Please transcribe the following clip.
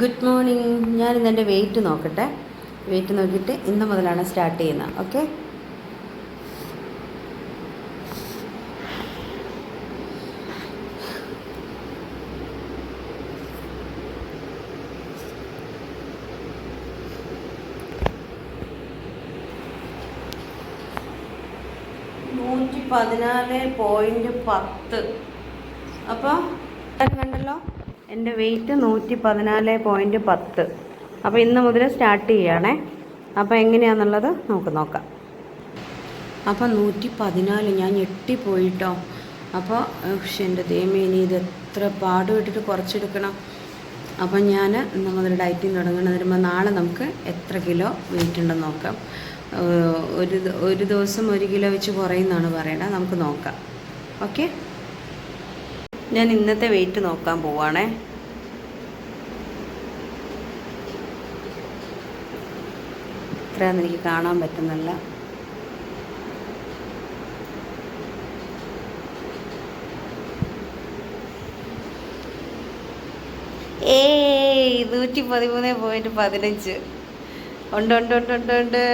Good morning ഞാനിന്ന് എന്റെ wait നോക്കട്ടെ. വെയിറ്റ് നോക്കിയിട്ട് ഇന്ന് മുതലാണ് സ്റ്റാർട്ട് ചെയ്യുന്നത്. ഓക്കെ നൂറ്റി പതിനാല് പോയിന്റ് പത്ത്. അപ്പോൾ കണ്ടല്ലോ? എന്റെ വെയിറ്റ് നൂറ്റി പതിനാല് പോയിന്റ് പത്ത്. അപ്പോൾ ഇന്ന് മുതൽ സ്റ്റാർട്ട് ചെയ്യുകയാണേ. അപ്പോൾ എങ്ങനെയാണെന്നുള്ളത് നമുക്ക് നോക്കാം. അപ്പോൾ നൂറ്റി പതിനാല് ഞാൻ ഞെട്ടിപ്പോയിട്ടോ? അപ്പോൾ എന്റെ ദൈവമേ ഇനി ഇത് എത്ര പാടുപെട്ടിട്ട് കുറച്ചെടുക്കണം? അപ്പോൾ ഞാൻ ഇന്ന് മുതൽ ഡയറ്റിങ് തുടങ്ങുന്നത് വരുമ്പോൾ നാളെ നമുക്ക് എത്ര കിലോ വെയിറ്റ് ഉണ്ടെന്ന് നോക്കാം. ഒരു ഒരു ദിവസം ഒരു കിലോ വെച്ച് കുറയുന്നതാണ് പറയണത്. നമുക്ക് നോക്കാം. ഓക്കെ? ഞാൻ ഇന്നത്തെ വെയിറ്റ് നോക്കാൻ പോവാണേ. ഇത്രയാന്ന് എനിക്ക് കാണാൻ പറ്റുന്നില്ല. ഏയ് നൂറ്റി പതിമൂന്ന് പോയിന്റ് പതിനഞ്ച്. ഉണ്ട് ഉണ്ട് ഉണ്ട് ഉണ്ട് ഉണ്ട്.